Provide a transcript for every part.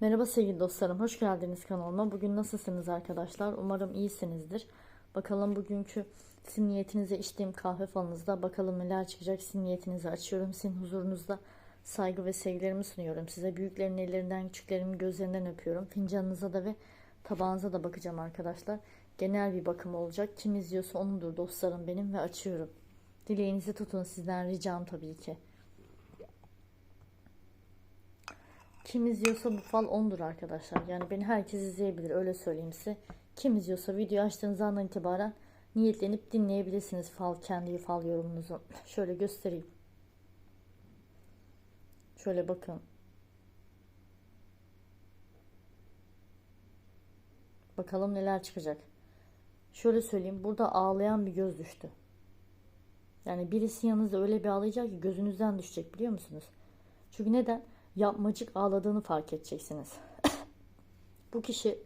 Merhaba sevgili dostlarım, hoş geldiniz kanalıma. Bugün nasılsınız arkadaşlar? Umarım iyisinizdir. Bakalım bugünkü sizin niyetinize içtiğim kahve falınızda bakalım neler çıkacak. Sizin niyetinizi açıyorum. Sizin huzurunuzda saygı ve sevgilerimi sunuyorum. Size büyüklerin ellerinden, küçüklerimin gözlerinden öpüyorum. Fincanınıza da ve tabağınıza da bakacağım arkadaşlar. Genel bir bakım olacak. Kim izliyorsa onundur dostlarım benim ve açıyorum. Dileğinizi tutun sizden ricam tabii ki. Kim izliyorsa bu fal ondur arkadaşlar. Yani beni herkes izleyebilir öyle söyleyeyim size. Kim izliyorsa video açtığınız andan itibaren niyetlenip dinleyebilirsiniz fal kendi fal yorumunuzu. Şöyle göstereyim. Şöyle bakın. Bakalım neler çıkacak. Şöyle söyleyeyim. Burada ağlayan bir göz düştü. Yani birisi yanınızda öyle bir ağlayacak ki gözünüzden düşecek biliyor musunuz? Çünkü neden? Yapmacık ağladığını fark edeceksiniz. bu kişi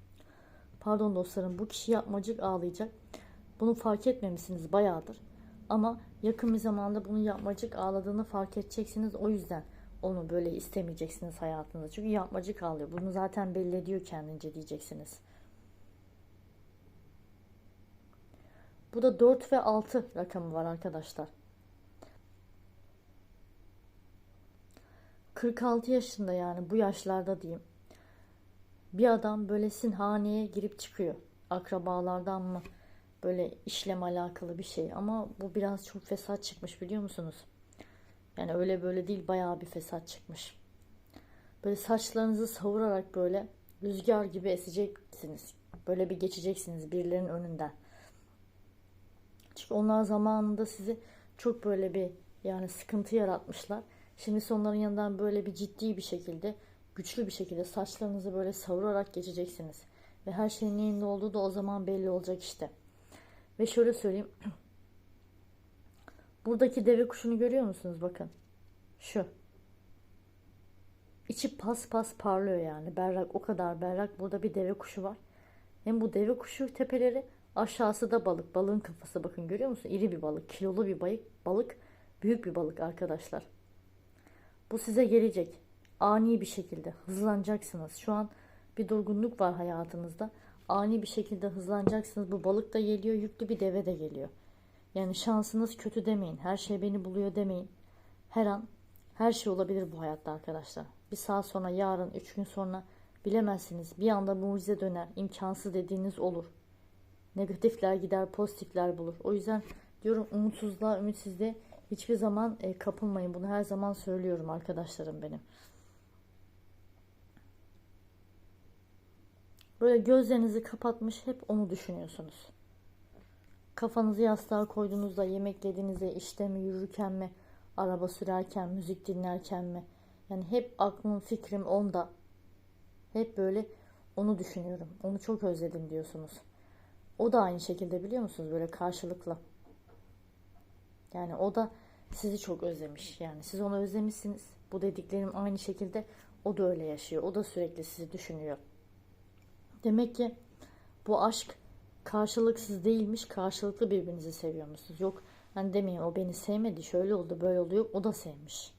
pardon dostlarım bu kişi yapmacık ağlayacak. Bunu fark etmemişsiniz bayağıdır. Ama yakın bir zamanda bunu yapmacık ağladığını fark edeceksiniz. O yüzden onu böyle istemeyeceksiniz hayatınızda. Çünkü yapmacık ağlıyor. Bunu zaten belli ediyor kendince diyeceksiniz. Bu da 4 ve 6 rakamı var arkadaşlar. 46 yaşında yani bu yaşlarda diyeyim. Bir adam böyle sinhaneye girip çıkıyor. Akrabalardan mı? Böyle işlem alakalı bir şey. Ama bu biraz çok fesat çıkmış biliyor musunuz? Yani öyle böyle değil bayağı bir fesat çıkmış. Böyle saçlarınızı savurarak böyle rüzgar gibi eseceksiniz. Böyle bir geçeceksiniz birilerinin önünden. Çünkü onlar zamanında sizi çok böyle bir yani sıkıntı yaratmışlar. Şimdi onların yanından böyle bir ciddi bir şekilde, güçlü bir şekilde saçlarınızı böyle savurarak geçeceksiniz. Ve her şeyin neyinde olduğu da o zaman belli olacak işte. Ve şöyle söyleyeyim. Buradaki deve kuşunu görüyor musunuz? Bakın. Şu. İçi pas pas parlıyor yani. Berrak o kadar berrak. Burada bir deve kuşu var. Hem bu deve kuşu tepeleri aşağısı da balık. Balığın kafası bakın görüyor musun? İri bir balık. Kilolu bir balık. Balık. Büyük bir balık arkadaşlar. Bu size gelecek. Ani bir şekilde hızlanacaksınız. Şu an bir durgunluk var hayatınızda. Ani bir şekilde hızlanacaksınız. Bu balık da geliyor, yüklü bir deve de geliyor. Yani şansınız kötü demeyin. Her şey beni buluyor demeyin. Her an her şey olabilir bu hayatta arkadaşlar. Bir saat sonra, yarın, üç gün sonra bilemezsiniz. Bir anda mucize döner. imkansız dediğiniz olur. Negatifler gider, pozitifler bulur. O yüzden diyorum umutsuzluğa, ümitsizliğe Hiçbir zaman e, kapılmayın. Bunu her zaman söylüyorum arkadaşlarım benim. Böyle gözlerinizi kapatmış hep onu düşünüyorsunuz. Kafanızı yastığa koyduğunuzda yemek yediğinizde işte mi yürürken mi araba sürerken müzik dinlerken mi yani hep aklım fikrim onda. Hep böyle onu düşünüyorum. Onu çok özledim diyorsunuz. O da aynı şekilde biliyor musunuz böyle karşılıklı. Yani o da sizi çok özlemiş. Yani siz onu özlemişsiniz. Bu dediklerim aynı şekilde o da öyle yaşıyor. O da sürekli sizi düşünüyor. Demek ki bu aşk karşılıksız değilmiş. Karşılıklı birbirinizi seviyormuşsunuz. Yok hani demeyin o beni sevmedi şöyle oldu böyle oluyor. O da sevmiş.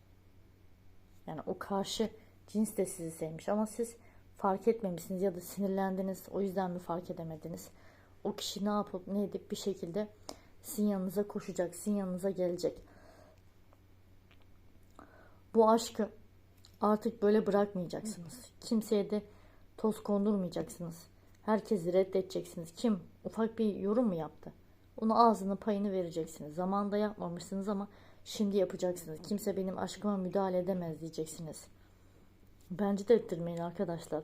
Yani o karşı cins de sizi sevmiş ama siz fark etmemişsiniz ya da sinirlendiniz. O yüzden mi fark edemediniz? O kişi ne yapıp ne edip bir şekilde sizin yanınıza koşacak, sizin yanınıza gelecek. Bu aşkı artık böyle bırakmayacaksınız. Kimseye de toz kondurmayacaksınız. Herkesi reddedeceksiniz. Kim ufak bir yorum mu yaptı? Onu ağzını payını vereceksiniz. Zamanında yapmamışsınız ama şimdi yapacaksınız. Kimse benim aşkıma müdahale edemez diyeceksiniz. Bence de ettirmeyin arkadaşlar.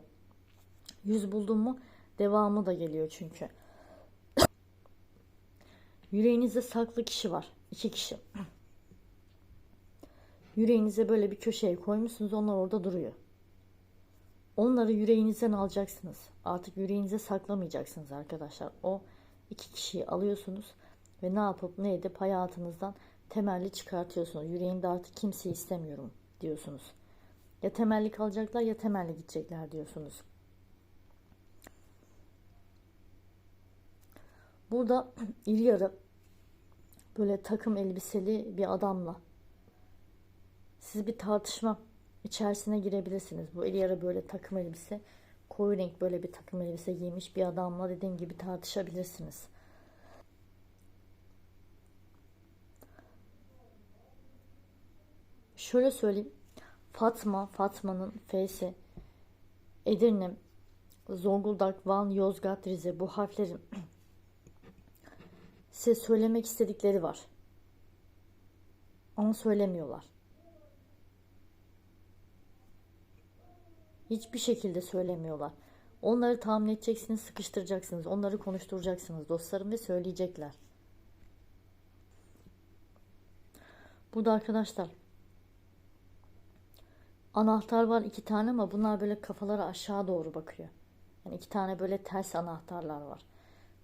Yüz buldum mu devamı da geliyor çünkü. Yüreğinizde saklı kişi var. İki kişi. Yüreğinize böyle bir köşeye koymuşsunuz. Onlar orada duruyor. Onları yüreğinizden alacaksınız. Artık yüreğinize saklamayacaksınız arkadaşlar. O iki kişiyi alıyorsunuz ve ne yapıp ne edip hayatınızdan temelli çıkartıyorsunuz. Yüreğinde artık kimseyi istemiyorum diyorsunuz. Ya temelli kalacaklar ya temelli gidecekler diyorsunuz. Burada iri yarı böyle takım elbiseli bir adamla siz bir tartışma içerisine girebilirsiniz. Bu eli yarı böyle takım elbise, koyu renk böyle bir takım elbise giymiş bir adamla dediğim gibi tartışabilirsiniz. Şöyle söyleyeyim. Fatma, Fatma'nın F'si Edirne, Zonguldak, Van, Yozgat, Rize bu harflerin size söylemek istedikleri var. Ama söylemiyorlar. Hiçbir şekilde söylemiyorlar. Onları tahmin edeceksiniz, sıkıştıracaksınız. Onları konuşturacaksınız dostlarım ve söyleyecekler. Burada arkadaşlar anahtar var iki tane ama bunlar böyle kafaları aşağı doğru bakıyor. Yani iki tane böyle ters anahtarlar var.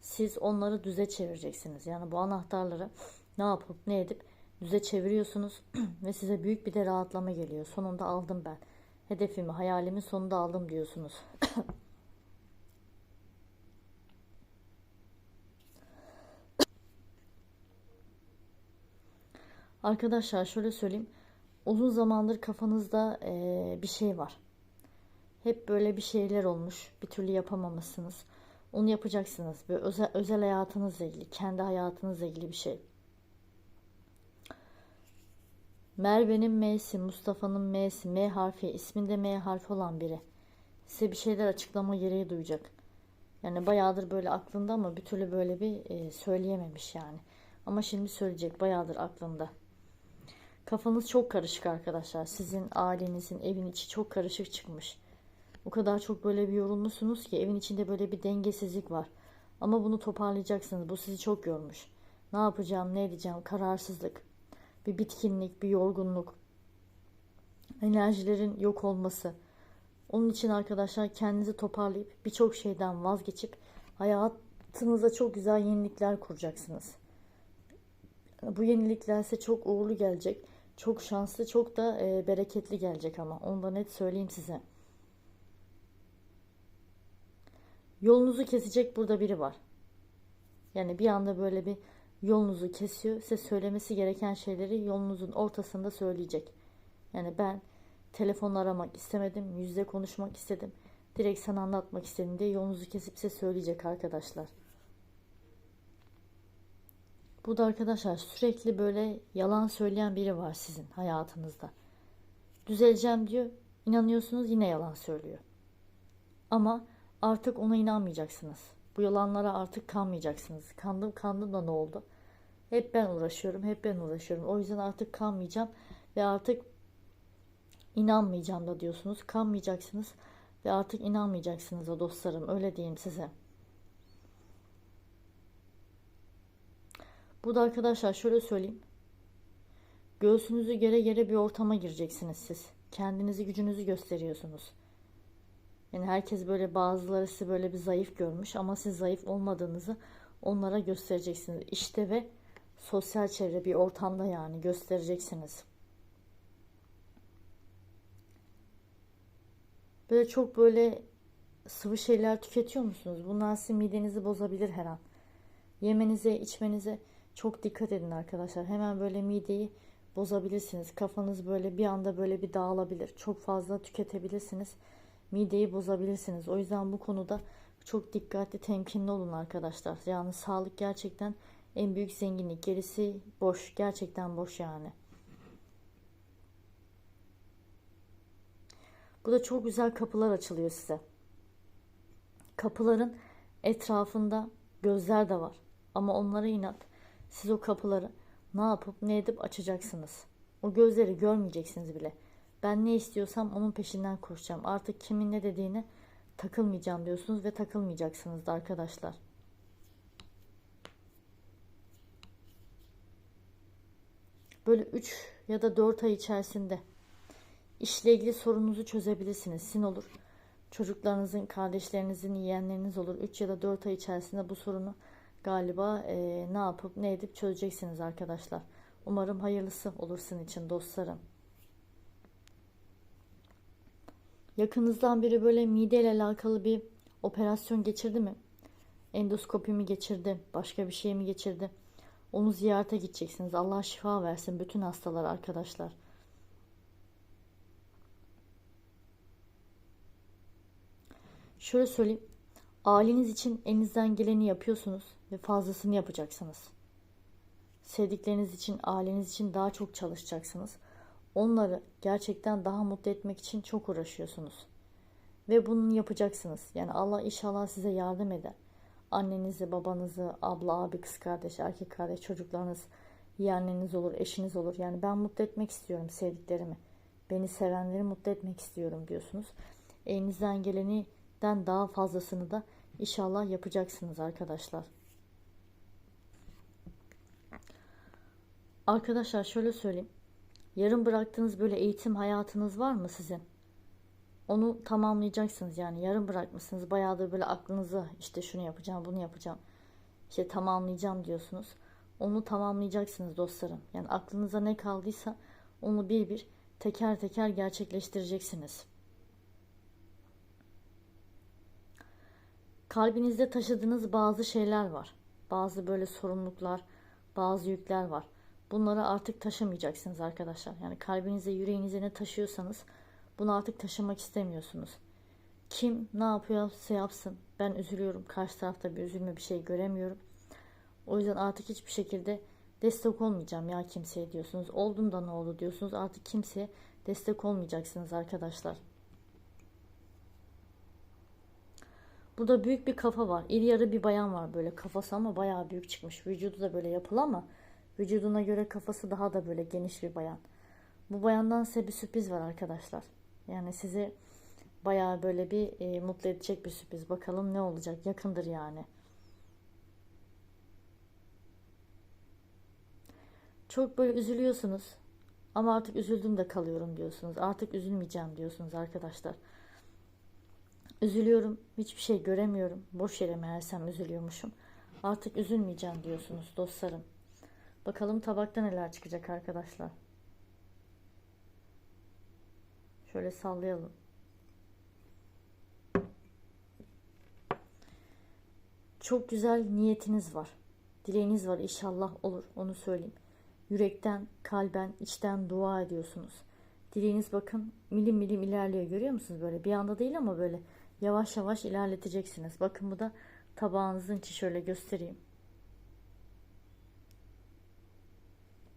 Siz onları düze çevireceksiniz. Yani bu anahtarları ne yapıp ne edip düze çeviriyorsunuz ve size büyük bir de rahatlama geliyor. Sonunda aldım ben. Hedefimi, hayalimi sonunda aldım diyorsunuz. Arkadaşlar şöyle söyleyeyim. Uzun zamandır kafanızda eee, bir şey var. Hep böyle bir şeyler olmuş. Bir türlü yapamamışsınız. Onu yapacaksınız. Böyle özel, özel hayatınızla ilgili, kendi hayatınızla ilgili bir şey. Merve'nin M'si, Mustafa'nın M'si, M harfi, isminde M harfi olan biri. Size bir şeyler açıklama gereği duyacak. Yani bayağıdır böyle aklında ama bir türlü böyle bir e, söyleyememiş yani. Ama şimdi söyleyecek bayağıdır aklında. Kafanız çok karışık arkadaşlar. Sizin ailenizin evin içi çok karışık çıkmış. O kadar çok böyle bir yorulmuşsunuz ki evin içinde böyle bir dengesizlik var. Ama bunu toparlayacaksınız. Bu sizi çok yormuş. Ne yapacağım, ne edeceğim, kararsızlık, bir bitkinlik, bir yorgunluk, enerjilerin yok olması. Onun için arkadaşlar kendinizi toparlayıp birçok şeyden vazgeçip hayatınıza çok güzel yenilikler kuracaksınız. Bu yenilikler size çok uğurlu gelecek. Çok şanslı, çok da e, bereketli gelecek ama. Onu da net söyleyeyim size. Yolunuzu kesecek burada biri var. Yani bir anda böyle bir yolunuzu kesiyor. Size söylemesi gereken şeyleri yolunuzun ortasında söyleyecek. Yani ben telefon aramak istemedim. Yüzde konuşmak istedim. Direkt sana anlatmak istedim diye yolunuzu kesip size söyleyecek arkadaşlar. Bu da arkadaşlar sürekli böyle yalan söyleyen biri var sizin hayatınızda. Düzeleceğim diyor. inanıyorsunuz yine yalan söylüyor. Ama artık ona inanmayacaksınız. Bu yalanlara artık kanmayacaksınız. Kandım kandım da ne oldu? Hep ben uğraşıyorum, hep ben uğraşıyorum. O yüzden artık kanmayacağım ve artık inanmayacağım da diyorsunuz. Kanmayacaksınız ve artık inanmayacaksınız da dostlarım. Öyle diyeyim size. Bu da arkadaşlar şöyle söyleyeyim. Göğsünüzü gere gere bir ortama gireceksiniz siz. Kendinizi gücünüzü gösteriyorsunuz. Yani herkes böyle bazıları sizi böyle bir zayıf görmüş ama siz zayıf olmadığınızı onlara göstereceksiniz. İşte ve sosyal çevre bir ortamda yani göstereceksiniz. Böyle çok böyle sıvı şeyler tüketiyor musunuz? Bunlar sizin midenizi bozabilir her an. Yemenize, içmenize çok dikkat edin arkadaşlar. Hemen böyle mideyi bozabilirsiniz. Kafanız böyle bir anda böyle bir dağılabilir. Çok fazla tüketebilirsiniz. Mideyi bozabilirsiniz. O yüzden bu konuda çok dikkatli, temkinli olun arkadaşlar. Yani sağlık gerçekten en büyük zenginlik. Gerisi boş. Gerçekten boş yani. Bu da çok güzel kapılar açılıyor size. Kapıların etrafında gözler de var. Ama onlara inat. Siz o kapıları ne yapıp ne edip açacaksınız. O gözleri görmeyeceksiniz bile. Ben ne istiyorsam onun peşinden koşacağım. Artık kimin ne dediğine takılmayacağım diyorsunuz ve takılmayacaksınız da arkadaşlar. Böyle 3 ya da 4 ay içerisinde işle ilgili sorununuzu çözebilirsiniz. Sin olur. Çocuklarınızın, kardeşlerinizin, yeğenleriniz olur. 3 ya da 4 ay içerisinde bu sorunu galiba e, ne yapıp ne edip çözeceksiniz arkadaşlar. Umarım hayırlısı olur sizin için dostlarım. Yakınızdan biri böyle mideyle alakalı bir operasyon geçirdi mi? Endoskopi mi geçirdi? Başka bir şey mi geçirdi? Onu ziyarete gideceksiniz. Allah şifa versin bütün hastalar arkadaşlar. Şöyle söyleyeyim. Aileniz için elinizden geleni yapıyorsunuz ve fazlasını yapacaksınız. Sevdikleriniz için, aileniz için daha çok çalışacaksınız. Onları gerçekten daha mutlu etmek için çok uğraşıyorsunuz. Ve bunu yapacaksınız. Yani Allah inşallah size yardım eder. Annenizi, babanızı, abla, abi, kız kardeş, erkek kardeş, çocuklarınız, yeğenleriniz olur, eşiniz olur. Yani ben mutlu etmek istiyorum sevdiklerimi. Beni sevenleri mutlu etmek istiyorum diyorsunuz. Elinizden geleninden daha fazlasını da inşallah yapacaksınız arkadaşlar. Arkadaşlar şöyle söyleyeyim. Yarım bıraktığınız böyle eğitim hayatınız var mı sizin? Onu tamamlayacaksınız yani yarım bırakmışsınız. Bayağıdır böyle aklınıza işte şunu yapacağım, bunu yapacağım. İşte tamamlayacağım diyorsunuz. Onu tamamlayacaksınız dostlarım. Yani aklınıza ne kaldıysa onu bir bir teker teker gerçekleştireceksiniz. Kalbinizde taşıdığınız bazı şeyler var. Bazı böyle sorumluluklar, bazı yükler var. Bunları artık taşımayacaksınız arkadaşlar. Yani kalbinize, yüreğinize ne taşıyorsanız bunu artık taşımak istemiyorsunuz. Kim ne yapıyorsa yapsın. Ben üzülüyorum. Karşı tarafta bir üzülme bir şey göremiyorum. O yüzden artık hiçbir şekilde destek olmayacağım ya kimseye diyorsunuz. Oldum da ne oldu diyorsunuz. Artık kimseye destek olmayacaksınız arkadaşlar. Burada büyük bir kafa var. İri yarı bir bayan var böyle kafası ama bayağı büyük çıkmış. Vücudu da böyle yapılı ama vücuduna göre kafası daha da böyle geniş bir bayan. Bu bayandan size bir sürpriz var arkadaşlar. Yani sizi bayağı böyle bir e, mutlu edecek bir sürpriz. Bakalım ne olacak. Yakındır yani. Çok böyle üzülüyorsunuz. Ama artık üzüldüm de kalıyorum diyorsunuz. Artık üzülmeyeceğim diyorsunuz arkadaşlar. Üzülüyorum. Hiçbir şey göremiyorum. Boş yere meğersem üzülüyormuşum. Artık üzülmeyeceğim diyorsunuz dostlarım. Bakalım tabakta neler çıkacak arkadaşlar. Şöyle sallayalım. Çok güzel niyetiniz var. Dileğiniz var inşallah olur onu söyleyeyim. Yürekten, kalben, içten dua ediyorsunuz. Dileğiniz bakın milim milim ilerliyor görüyor musunuz böyle? Bir anda değil ama böyle yavaş yavaş ilerleteceksiniz. Bakın bu da tabağınızın içi şöyle göstereyim.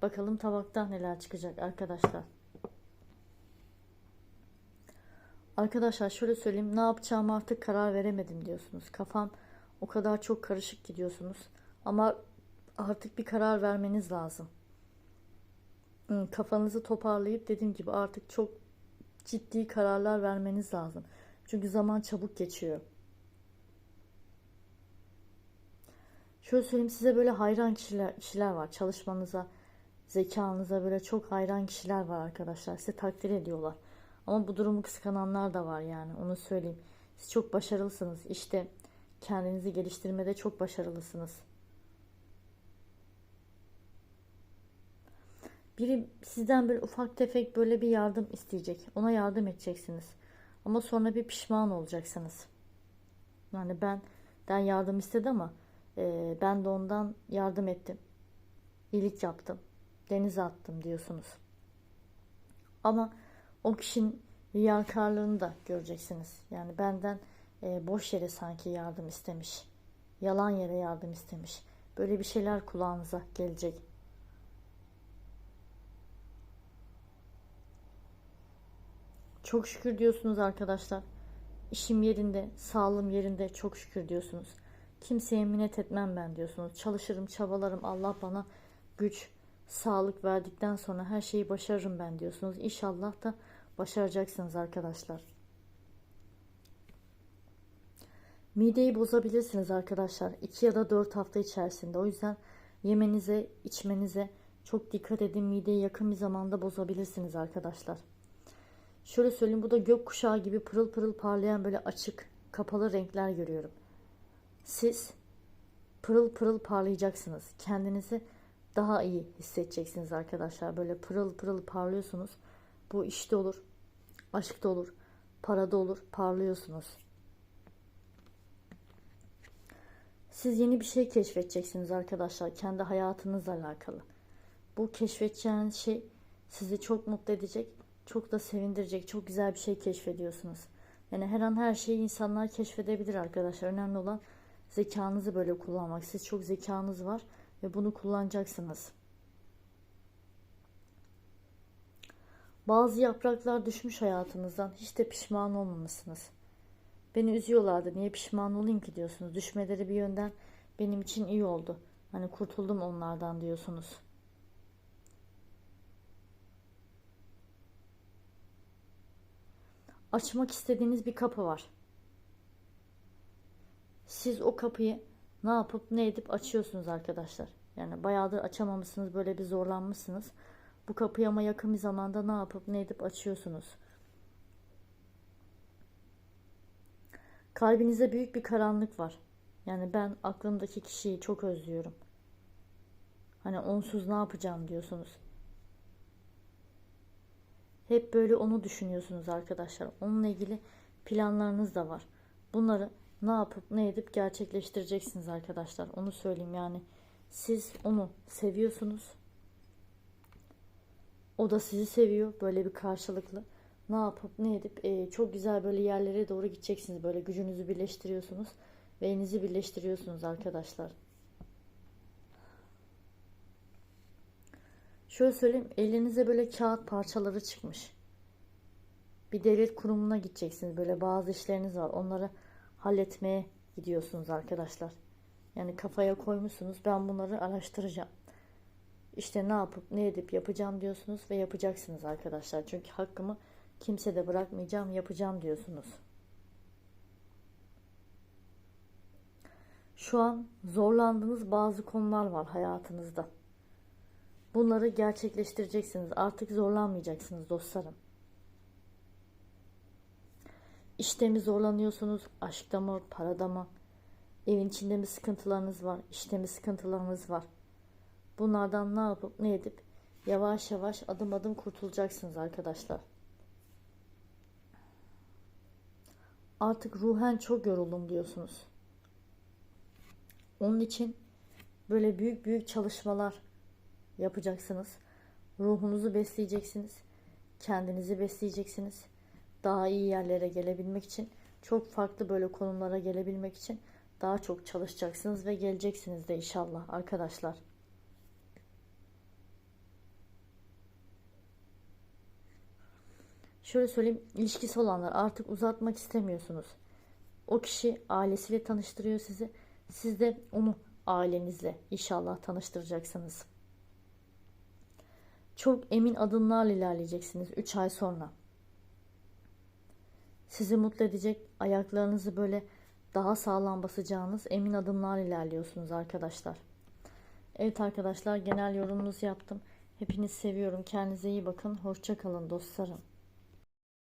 Bakalım tabakta neler çıkacak arkadaşlar. Arkadaşlar şöyle söyleyeyim ne yapacağımı artık karar veremedim diyorsunuz. Kafam o kadar çok karışık gidiyorsunuz. Ama artık bir karar vermeniz lazım. Hmm, kafanızı toparlayıp dediğim gibi artık çok ciddi kararlar vermeniz lazım. Çünkü zaman çabuk geçiyor. Şöyle söyleyeyim size böyle hayran kişiler, kişiler var. Çalışmanıza, zekanıza böyle çok hayran kişiler var arkadaşlar. Size takdir ediyorlar. Ama bu durumu kıskananlar da var yani onu söyleyeyim. Siz çok başarılısınız. İşte kendinizi geliştirmede çok başarılısınız. Biri sizden böyle ufak tefek böyle bir yardım isteyecek. Ona yardım edeceksiniz. Ama sonra bir pişman olacaksınız. Yani ben ben yardım istedi ama e, ben de ondan yardım ettim. İyilik yaptım. Denize attım diyorsunuz. Ama o kişinin riyakarlığını da göreceksiniz. Yani benden e, boş yere sanki yardım istemiş. Yalan yere yardım istemiş. Böyle bir şeyler kulağınıza gelecek. Çok şükür diyorsunuz arkadaşlar. İşim yerinde, sağlığım yerinde çok şükür diyorsunuz. Kimseye minnet etmem ben diyorsunuz. Çalışırım, çabalarım. Allah bana güç, sağlık verdikten sonra her şeyi başarırım ben diyorsunuz. İnşallah da başaracaksınız arkadaşlar. Mideyi bozabilirsiniz arkadaşlar. 2 ya da 4 hafta içerisinde. O yüzden yemenize, içmenize çok dikkat edin. Mideyi yakın bir zamanda bozabilirsiniz arkadaşlar. Şöyle söyleyeyim bu da gökkuşağı gibi pırıl pırıl parlayan böyle açık, kapalı renkler görüyorum. Siz pırıl pırıl parlayacaksınız. Kendinizi daha iyi hissedeceksiniz arkadaşlar. Böyle pırıl pırıl parlıyorsunuz. Bu işte olur, aşkta olur, parada olur, parlıyorsunuz. Siz yeni bir şey keşfedeceksiniz arkadaşlar. Kendi hayatınızla alakalı. Bu keşfedeceğiniz şey sizi çok mutlu edecek. Çok da sevindirecek. Çok güzel bir şey keşfediyorsunuz. Yani her an her şeyi insanlar keşfedebilir arkadaşlar. Önemli olan zekanızı böyle kullanmak. Siz çok zekanız var ve bunu kullanacaksınız. Bazı yapraklar düşmüş hayatınızdan. Hiç de pişman olmamışsınız. Beni üzüyorlardı. Niye pişman olayım ki diyorsunuz. Düşmeleri bir yönden benim için iyi oldu. Hani kurtuldum onlardan diyorsunuz. Açmak istediğiniz bir kapı var. Siz o kapıyı ne yapıp ne edip açıyorsunuz arkadaşlar. Yani bayağıdır açamamışsınız, böyle bir zorlanmışsınız. Bu kapıyı ama yakın bir zamanda ne yapıp ne edip açıyorsunuz. Kalbinizde büyük bir karanlık var. Yani ben aklımdaki kişiyi çok özlüyorum. Hani onsuz ne yapacağım diyorsunuz. Hep böyle onu düşünüyorsunuz arkadaşlar. Onunla ilgili planlarınız da var. Bunları ne yapıp ne edip gerçekleştireceksiniz arkadaşlar. Onu söyleyeyim yani. Siz onu seviyorsunuz. O da sizi seviyor. Böyle bir karşılıklı. Ne yapıp ne edip e, çok güzel böyle yerlere doğru gideceksiniz. Böyle gücünüzü birleştiriyorsunuz. Ve elinizi birleştiriyorsunuz arkadaşlar. Şöyle söyleyeyim. Elinize böyle kağıt parçaları çıkmış. Bir devlet kurumuna gideceksiniz. Böyle bazı işleriniz var. Onları halletmeye gidiyorsunuz arkadaşlar. Yani kafaya koymuşsunuz. Ben bunları araştıracağım. İşte ne yapıp ne edip yapacağım diyorsunuz ve yapacaksınız arkadaşlar. Çünkü hakkımı kimse de bırakmayacağım, yapacağım diyorsunuz. Şu an zorlandığınız bazı konular var hayatınızda. Bunları gerçekleştireceksiniz. Artık zorlanmayacaksınız dostlarım. İşte mi zorlanıyorsunuz? Aşkta mı? Parada mı? Evin içinde mi sıkıntılarınız var? İşte mi sıkıntılarınız var? Bunlardan ne yapıp ne edip yavaş yavaş adım adım kurtulacaksınız arkadaşlar. Artık ruhen çok yoruldum diyorsunuz. Onun için böyle büyük büyük çalışmalar yapacaksınız. Ruhunuzu besleyeceksiniz. Kendinizi besleyeceksiniz. Daha iyi yerlere gelebilmek için, çok farklı böyle konumlara gelebilmek için daha çok çalışacaksınız ve geleceksiniz de inşallah arkadaşlar. Şöyle söyleyeyim, ilişkisi olanlar artık uzatmak istemiyorsunuz. O kişi ailesiyle tanıştırıyor sizi. Siz de onu ailenizle inşallah tanıştıracaksınız. Çok emin adımlarla ilerleyeceksiniz 3 ay sonra. Sizi mutlu edecek, ayaklarınızı böyle daha sağlam basacağınız emin adımlarla ilerliyorsunuz arkadaşlar. Evet arkadaşlar genel yorumunuzu yaptım. Hepinizi seviyorum. Kendinize iyi bakın. Hoşça kalın dostlarım.